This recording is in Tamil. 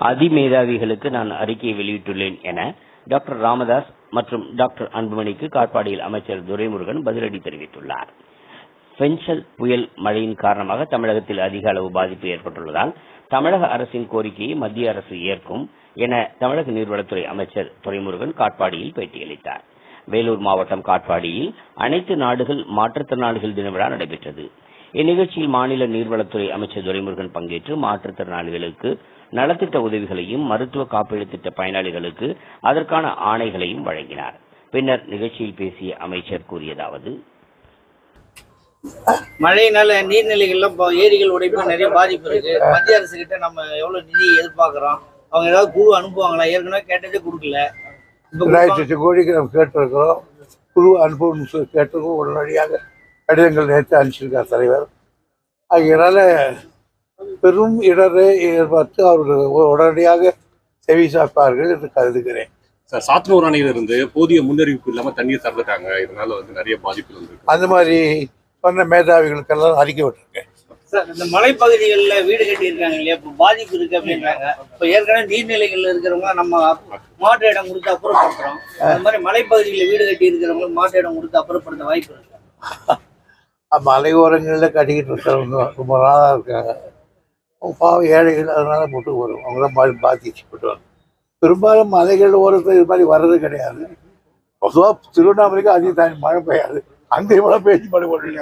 அதிமேதாவிகளுக்கு நான் அறிக்கையை வெளியிட்டுள்ளேன் என டாக்டர் ராமதாஸ் மற்றும் டாக்டர் அன்புமணிக்கு காட்பாடியில் அமைச்சர் துரைமுருகன் பதிலடி தெரிவித்துள்ளார். பென்சல் புயல் மழையின் காரணமாக தமிழகத்தில் அதிக அளவு பாதிப்பு ஏற்பட்டுள்ளதால் தமிழக அரசின் கோரிக்கையை மத்திய அரசு ஏற்கும் என தமிழக நீர்வளத்துறை அமைச்சர் துரைமுருகன் காட்பாடியில் பேட்டியளித்தார். வேலூர் மாவட்டம் காட்பாடியில் அனைத்து நாடுகள் மாற்றுத்திறனாளிகள் தின விழா நடைபெற்றது. இந்நிகழ்ச்சியில் மாநில நீர்வளத்துறை அமைச்சர் துரைமுருகன் பங்கேற்று மாற்றுத்திறனாளிகளுக்கு நலத்திட்ட உதவிகளையும் மருத்துவ காப்பீடு திட்ட பயனாளிகளுக்கு அதற்கான ஆணைகளையும் வழங்கினார். பின்னர் நிகழ்ச்சியில் பேசிய அமைச்சர் கூறியதாவது மழையினால நீர்நிலைகள்லாம் இப்போ ஏரிகள் உடைப்பு நிறைய பாதிப்பு இருக்கு. மத்திய அரசு கிட்ட நம்ம எவ்வளவு நிதி எதிர்பார்க்கிறோம்? அவங்க ஏதாவது குழு அனுப்புவாங்களா? ஏற்கனவே கேட்டதே கொடுக்கல. இப்ப ரெண்டாயிரத்தி எட்டு கோடிக்கு நம்ம கேட்டிருக்கிறோம். குழு அனுப்பணும் சொல்லி கேட்டிருக்கோம். உடனடியாக கடிதங்கள் நேற்று அனுப்பிச்சிருக்கார் தலைவர். அதனால பெரும் இடரை எதிர்பார்த்து அவர்கள் உடனடியாக செவி சாய்ப்பார்கள் என்று கருதுகிறேன். சார் சாத்தனூர் அணையிலிருந்து போதிய முன்னறிவிப்பு இல்லாம தண்ணீர் திறந்துட்டாங்க. இதனால வந்து நிறைய பாதிப்புகள் வந்திருக்கு. அந்த மாதிரி சொன்ன மேதாவிகளுக்கெல்லாம் அறிக்கை விட்டுருக்கேன். சார் இந்த மலைப்பகுதிகளில் வீடு கட்டி இருக்காங்க இல்லையா? இப்போ பாதிப்பு இருக்கு அப்படின்றாங்க. இப்போ ஏற்கனவே நீர்நிலைகள்ல இருக்கிறவங்க நம்ம மாற்று இடம் கொடுத்து அப்புறப்படுத்துறோம். அந்த மாதிரி மலைப்பகுதிகளில் வீடு கட்டி இருக்கிறவங்க மாற்று இடம் கொடுத்து அப்புறப்படுத்த வாய்ப்பு இருக்கு? மலையோரங்களில் கட்டிக்கிட்டு இருக்கிறவங்க ரொம்ப நாளாக இருக்காங்க. பாவம் ஏழைகள் அதனால போட்டு வரும் அவங்களாம் மாதிரி பாதிச்சு போட்டுவாங்க பெரும்பாலும் மலைகள் ஓரத்தில் இது மாதிரி வர்றது கிடையாது. பொதுவாக திருவண்ணாமலைக்கு அதிக தாண்டி மழை பெய்யாது. அங்கேயும் மழை பெய்ஞ்சு மழை போட்டு